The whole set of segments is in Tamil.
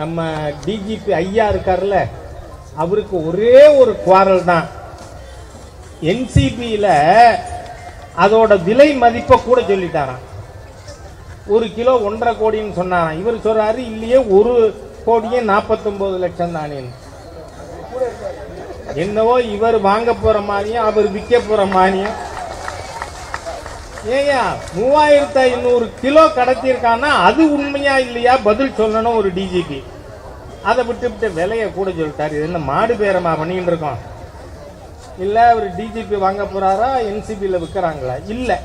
நம்ம டிஜிபி ஐயா இருக்கார்ல அவருக்கு ஒரே ஒரு குவாரல் தான். என்சிபியில் அதோட விலை மதிப்பை கூட சொல்லிட்டாராம். ஒரு கிலோ ஒன்றரை கோடின்னு சொன்னாராம். இவர் சொல்றாரு இல்லையே ஒரு கோடியே நாற்பத்தொன்பது லட்சம் தானேன்னு என்னவோ இவர் வாங்க போற மாதிரியும் அவர் விற்க போற மாதிரியும் ஏயா மூவாயிரத்து ஐநூறு கிலோ கடத்தியிருக்கான்னா அது உண்மையா இல்லையா? பதில் சொல்லணும் ஒரு டிஜிபி அதை விட்டு விட்டு விலையை கூட சொல்லிட்டார். இது என்ன மாடு பேரமா பண்ணிட்டு இருக்கோம். இல்லை ஒரு டிஜிபி வாங்க போகிறாரா என்சிபியில் விற்கிறாங்களா இல்லை.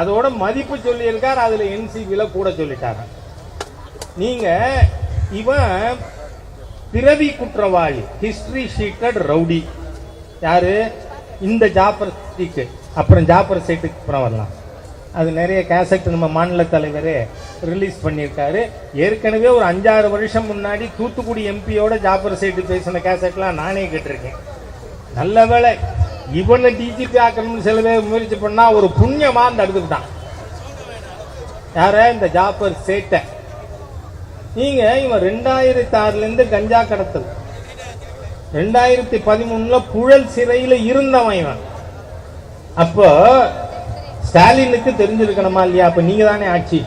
அதோட மதிப்பு சொல்லியிருக்கார் அதில் என்சிபியில் கூட சொல்லிட்டாங்க நீங்கள் இவன் பிறவி குற்றவாளி ஹிஸ்ட்ரி ஷீட்டட் ரவுடி யாரு? இந்த ஜாப்பர் சீட்டு அப்புறம் ஜாப்பர் சீட்டுக்கு அப்புறம் வரலாம். அது நிறைய கேசட் நம்ம மாநில தலைவரே ரிலீஸ் பண்ணியிருக்காரு. ஏற்கனவே ஒரு அஞ்சாறு வருஷம் முன்னாடி தூத்துக்குடி எம்பியோட ஜாப்பர் சீட்டு பேசின கேசட்லாம் நானே கேட்டிருக்கேன். நல்ல வேளை இவனை டிஜிபி ஆக்கணும்னு சில பேர் முயற்சி பண்ணால் ஒரு புண்ணியமாக அந்த எடுத்துக்கிட்டான் யார இந்த ஜாஃபர் சேட்டை? நீங்கள் இவன் ரெண்டாயிரத்தி ஆறுலேருந்து கஞ்சா கடத்தல். ரெண்டாயிரத்தி பதிமூணில் புழல் சிறையில் இருந்தவன் இவன். அப்போ ஸ்டாலினுக்கு தெரிஞ்சிருக்கணுமா இல்லையா? அப்ப நீங்க தானே ஆட்சி.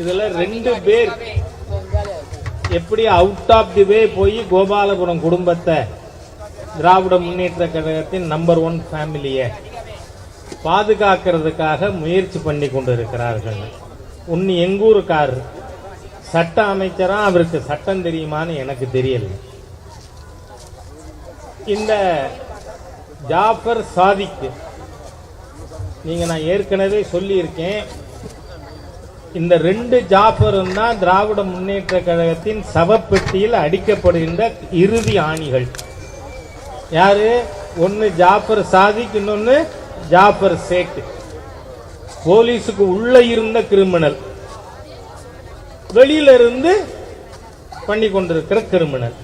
இதில் ரெண்டு பேர். எப்படி அவுட் ஆஃப் தி வே போய் கோபாலபுரம் குடும்பத்தை திராவிட முன்னேற்ற கழகத்தின் நம்பர் ஒன் ஃபேமிலியை பாதுகாக்கிறதுக்காக முயற்சி பண்ணி கொண்டு இருக்கிறார்கள் உன் எங்கூருக்கார் சட்ட அமைச்சராக அவருக்கு சட்டம் தெரியுமான்னு எனக்கு தெரியல. இந்த ஜாஃபர் சாதிக்கு நீங்கள் நான் ஏற்கனவே சொல்லியிருக்கேன். இந்த ரெண்டு ஜாஃபரும் தான் திராவிட முன்னேற்ற கழகத்தின் சவப்பெட்டியில் அடிக்கப்படுகின்ற இறுதி ஆணிகள். யாரு? ஒன்று ஜாஃபர் சாதிக் இன்னொன்று ஜாஃபர் சேட் போலீஸுக்கு உள்ள இருந்த கிரிமினல். வெளியில இருந்து பண்ணி கொண்டிருக்கிற கிரிமினல்.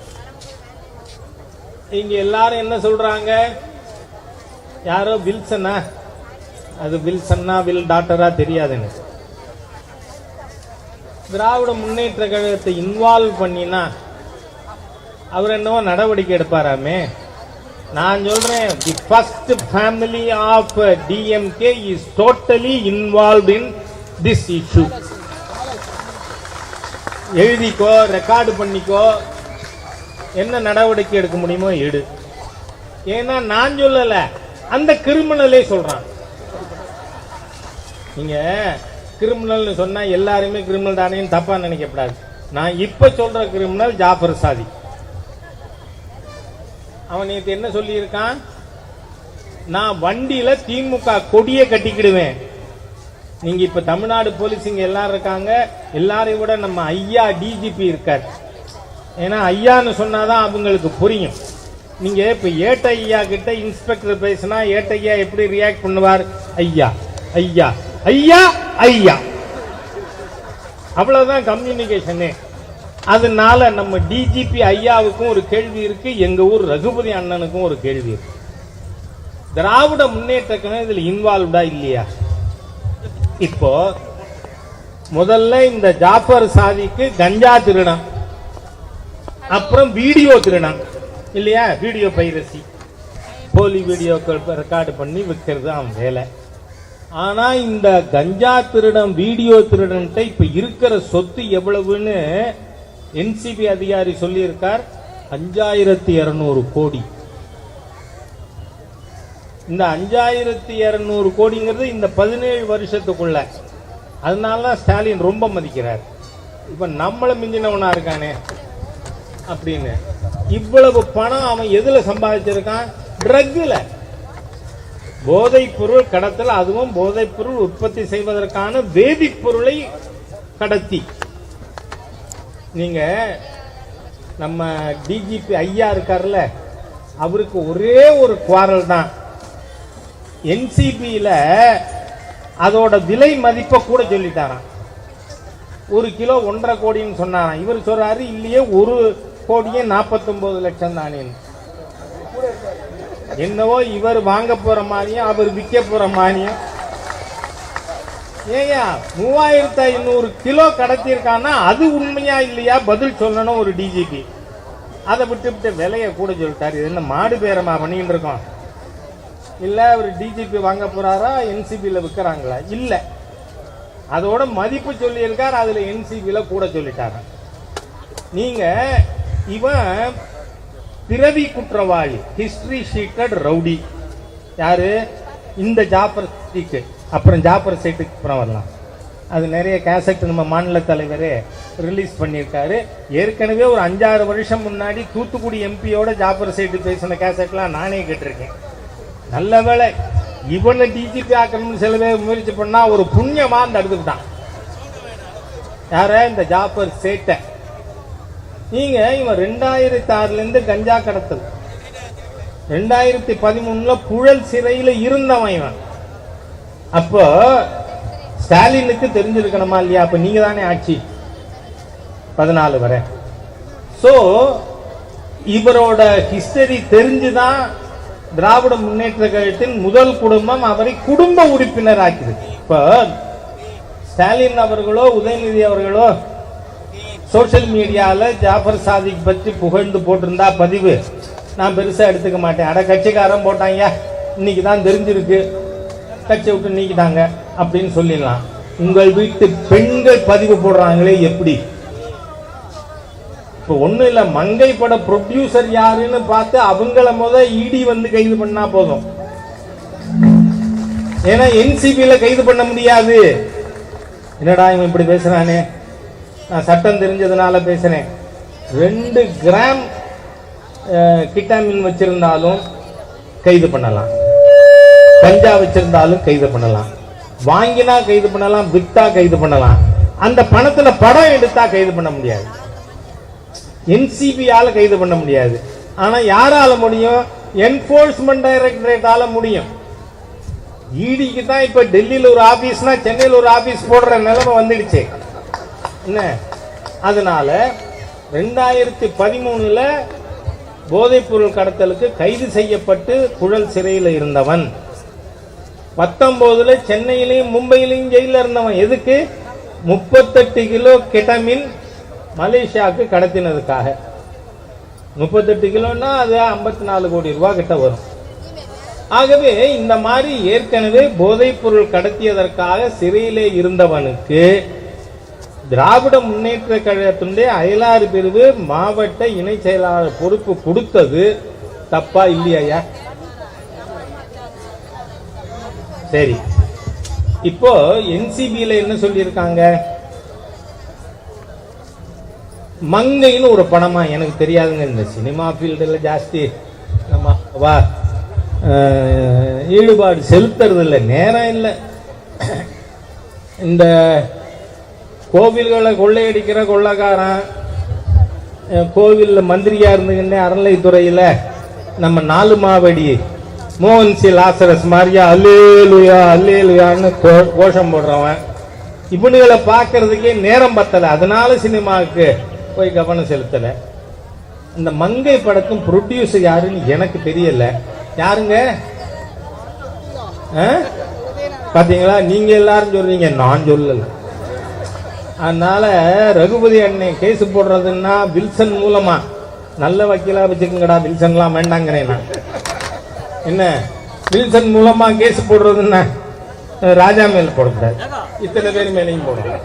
இங்க எல்லாரும் என்ன சொல்றாங்க? யாரோ வில்சனா? அது வில் சன்னா வில் டாக்டரா தெரியாது எனக்கு திராவிட முன்னேற்ற கழகத்தை இன்வால்வ் பண்ணினா அவர் என்னவோ நடவடிக்கை எடுப்பாராமே? நான் சொல்றேன் the first family of DMK is totally involve in this issue எழுதிக்கோ record பண்ணிக்கோ என்ன நடவடிக்கை எடுக்க முடியுமோ எடு. ஏன்னா நான் சொல்லலை அந்த கிரிமினலே சொல்றான். நீங்கள் கிரிமினல்னு சொன்னால் எல்லாருமே கிரிமினல் தானேன்னு தப்பாக நினைக்கப்படாது. நான் இப்போ சொல்கிற கிரிமினல் ஜாஃபர் சாதி. அவன் நேற்று என்ன சொல்லியிருக்கான்? நான் வண்டியில் திமுக கொடியை கட்டிக்கிடுவேன். நீங்க இப்ப தமிழ்நாடு போலீஸ் இங்க எல்லாரும் இருக்காங்க. எல்லாரையும் விட நம்ம ஐயா டிஜிபி இருக்கார். ஏன்னா ஐயான்னு சொன்னாதான் அவங்களுக்கு புரியும். நீங்க இப்ப ஏட்ட ஐயா கிட்ட இன்ஸ்பெக்டர் பேசினா ஏட்ட ஐயா எப்படி ரியாக்ட் பண்ணுவார்? ஐயா ஐயா. ஐயா ஐயா. அவ்வளவுதான் கம்யூனிகேஷனே அதனால நம்ம டிஜிபி ஐயாவுக்கும் ஒரு கேள்வி இருக்கு எங்க ஊர் ரகுபதி அண்ணனுக்கும் ஒரு கேள்வி இருக்கு. திராவிட முன்னேற்ற கழகம் இதுல இன்வால்வ்டா இல்லையா? இப்போ முதல்ல இந்த ஜாஃபர் சாதிக்கு கஞ்சா திருடம் அப்புறம் வீடியோ திருடம் இல்லையா? Video piracy. போலி வீடியோக்கள் ரெக்கார்டு பண்ணி விற்கிறது அவன் வேலை. ஆனா இந்த கஞ்சா திருடம் வீடியோ திருடன்ட்ட இப்ப இருக்கிற சொத்து எவ்வளவுன்னு என்சிபி அதிகாரி சொல்லியிருக்கார். அஞ்சாயிரத்தி இருநூறு கோடி. இந்த அஞ்சாயிரத்தி இருநூறு கோடிங்கிறது இந்த பதினேழு வருஷத்துக்குள்ள. அதனால தான் ஸ்டாலின் ரொம்ப மதிக்கிறார். இப்ப நம்மளை மிஞ்சினவனா இருக்கானே அப்படின்னு. இவ்வளவு பணம் அவன் எதுல சம்பாதிச்சிருக்கான்? ட்ரக்ல போதைப் பொருள் கடத்தல் அதுவும் போதைப் பொருள் உற்பத்தி செய்வதற்கான வேதிப்பொருளை கடத்தி. நீங்க நம்ம டிஜிபி ஐயா இருக்கார்ல அவருக்கு ஒரே ஒரு குவாரல் தான். என்சிபியில் அதோட விலை மதிப்பை கூட சொல்லிட்டாராம். ஒரு கிலோ ஒன்றரை கோடின்னு சொன்னாராம். இவர் சொல்றாரு இல்லையே ஒரு கோடியே நாற்பத்தொன்பது லட்சம் தானேன்னு. என்னவோ இவர் வாங்க போற மாதிரியும் அவர் விற்க போற மானியம் ஏயா மூவாயிரத்து ஐநூறு கிலோ கடத்தியிருக்கான்னா அது உண்மையா இல்லையா? பதில் சொல்லணும் ஒரு டிஜிபி அதை விட்டுவிட்டு விலையை கூட சொல்லிட்டாரு. இது என்ன மாடு பேரமா பண்ணிட்டு இருக்கோம்? இல்லை அவர் டிஜிபி வாங்க போறாரா? என்சிபியில் விற்கிறாங்களா இல்லை. அதோட மதிப்பு சொல்லியிருக்கார் அதில் என்சிபியில் கூட சொல்லிட்டாங்க நீங்கள் இவன் பிறவி குற்றவாளி ஹிஸ்டரி ஷீட்டட் ரவுடி யாரு? இந்த ஜாப்பர் சீட்டு அப்புறம் ஜாப்பர் சீட்டுக்கு அப்புறம் வரலாம். அது நிறைய கேசட் நம்ம மாநில தலைவரே ரிலீஸ் பண்ணியிருக்காரு. ஏற்கனவே ஒரு அஞ்சாறு வருஷம் முன்னாடி தூத்துக்குடி எம்பியோட ஜாப்பர் சீட்டு பேசின கேசட்லாம் நானே கேட்டிருக்கேன். நல்ல வேளை இவனை டிஜிபி ஆக்கணும்னு சில பேர் முயற்சி பண்ணால் ஒரு புண்ணியமாக அந்த எடுத்துக்கிட்டான் யார? இந்த ஜாப்பர் சேட்டை நீங்க இவன் ரெண்டாயிரத்தி ஆறுல இருந்து கஞ்சா கடத்தல். ரெண்டாயிரத்தி பதிமூணுல புழல் சிறையில இருந்தவன் இவன். அப்போ ஸ்டாலினுக்கு தெரிஞ்சிருக்கணுமா இல்லையா? அப்ப நீங்க தானே ஆட்சி. பதினாலு வரை. ஸோ இவரோட ஹிஸ்டரி தெரிஞ்சுதான் திராவிட முன்னேற்ற கழகத்தின் முதல் குடும்பம் அவரை குடும்ப உறுப்பினர் ஆக்கிது இப்போ ஸ்டாலின் அவர்களோ உதயநிதி அவர்களோ சோஷியல் மீடியாவில் ஜாஃபர் சாதிக் பற்றி புகழ்ந்து போட்டிருந்தா பதிவு. நான் பெருசாக எடுத்துக்க மாட்டேன். அட கட்சிக்காரன் போட்டாங்க. இன்னைக்கு தான் தெரிஞ்சிருக்கு. கட்சி விட்டு நீக்கிட்டாங்க அப்படின்னு சொல்லிடலாம். உங்கள் வீட்டு பெண்கள் பதிவு போடுறாங்களே எப்படி? இப்போ ஒன்றும் இல்லை மங்கை பட ப்ரொடியூசர் யாருன்னு பார்த்து அவங்கள முத இடி வந்து கைது பண்ணா போதும். ஏன்னா என்சிபியில் கைது பண்ண முடியாது. என்னடா இவன் இப்படி பேசுறானே? நான் சட்டம் தெரிஞ்சதுனால பேசுகிறேன் ரெண்டு கிராம் கிட்டாமின் வச்சிருந்தாலும் கைது பண்ணலாம். கஞ்சா வச்சிருந்தாலும் கைது பண்ணலாம். வாங்கினா கைது பண்ணலாம் வித்தா கைது பண்ணலாம். அந்த பணத்துல படம் எடுத்தா கைது பண்ண முடியாது. என்சிபியால கைது பண்ண முடியாது. ஆனா யாரால முடியும்? என்போர்ஸ்மெண்ட் டைரக்டரேட்டால முடியும். இடிக்கு தான் இப்ப டெல்லியில் ஒரு ஆபீஸ்னா சென்னையில் ஒரு ஆபீஸ் போடுற நிலைமை வந்துடுச்சு. என்ன? அதனால ரெண்டாயிரத்தி பதிமூணுல போதைப்பொருள் கடத்தலுக்கு கைது செய்யப்பட்டு குழல் சிறையில் இருந்தவன். பத்தொன்பதுல சென்னையிலையும் மும்பையிலையும் ஜெயிலில் இருந்தவன் எதுக்கு? முப்பத்தெட்டு கிலோ கெட்டமின் மலேசியாவுக்கு கடத்தினதுக்காக. முப்பத்தெட்டு கிலோன்னா அது ஐம்பத்தி நாலு கோடி ரூபா கிட்ட வரும். ஆகவே இந்த மாதிரி ஏற்கனவே போதைப்பொருள் கடத்தியதற்காக சிறையிலே இருந்தவனுக்கு திராவிட முன்னேற்ற கழகத்தினுடைய அயலாறு பிரிவு மாவட்ட இணை செயலாளர் பொறுப்பு கொடுத்தது தப்பா இல்லையா? சரி. இப்போ என்சிபியில என்ன சொல்லியிருக்காங்க? மங்கைன்னு ஒரு படமா எனக்கு தெரியாதுங்க. இந்த சினிமா ஃபீல்டில் ஜாஸ்தி. நம்ம வா. ஈடுபாடு செலுத்துறது இல்லை நேரம் இல்லை. இந்த கோவில்களை கொள்ளையடிக்கிற கொள்ளைக்காரன். கோவிலில் மந்திரியா இருந்துக்கிட்டே அறநிலைத்துறையில் நம்ம நாலு மாவடி மோகன் சி. லாசரஸ் மாதிரியா அல்லேலுயா அல்லேலுயான்னு கோ- கோஷம் போடுறவன். இவனுகளை பார்க்கறதுக்கே நேரம் பத்தலை. அதனால சினிமாவுக்கு போய் கவனம் செலுத்தலை. இந்த மங்கை படக்கும் ப்ரொடியூசர் யாருன்னு எனக்கு தெரியல. யாருங்க? ஆ? நீங்கள் எல்லாரும் சொல்றீங்க. நான் சொல்லலை. அதனால ரகுபதி அண்ணன் கேஸ் போடுறதுன்னா வில்சன் மூலமா. நல்ல வக்கீலா வச்சுக்கோங்கடா வில்சன்லாம் வேண்டாங்கிறேன் நான். என்ன? வில்சன் மூலமா கேஸ் போடுறதுன்னா ராஜா மேல போடக்கூடாது இத்தனை பேர் மேலையும் போடணும்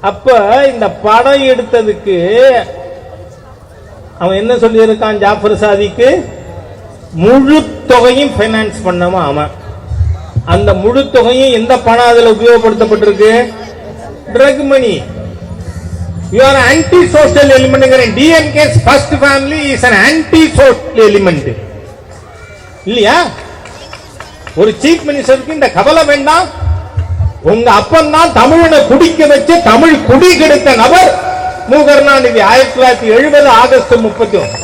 அப்ப இந்த படம் எடுத்ததுக்கு அவன் என்ன சொல்லியிருக்கான் ஜாஃபர் சாதிக்கு? முழு தொகையும் ஃபைனான்ஸ் பண்ணவன் அவன். அந்த முழு தொகையும் எந்த பணம் அதுல உபயோகப்படுத்தப்பட்டிருக்கு? Drug money you are anti social element DMK first family is an anti social element இல்லையா? ஒரு சீஃப் மினிஸ்டருக்கு இந்த கவலை வேண்டாம். உங்க அப்பன் தான் தமிழனை குடிக்க வச்சு தமிழ் குடி கெடுத்த நபர். மு கருணாநிதி ஆயிரத்தி தொள்ளாயிரத்தி எழுபது ஆகஸ்ட் முப்பத்தி ஒன்று.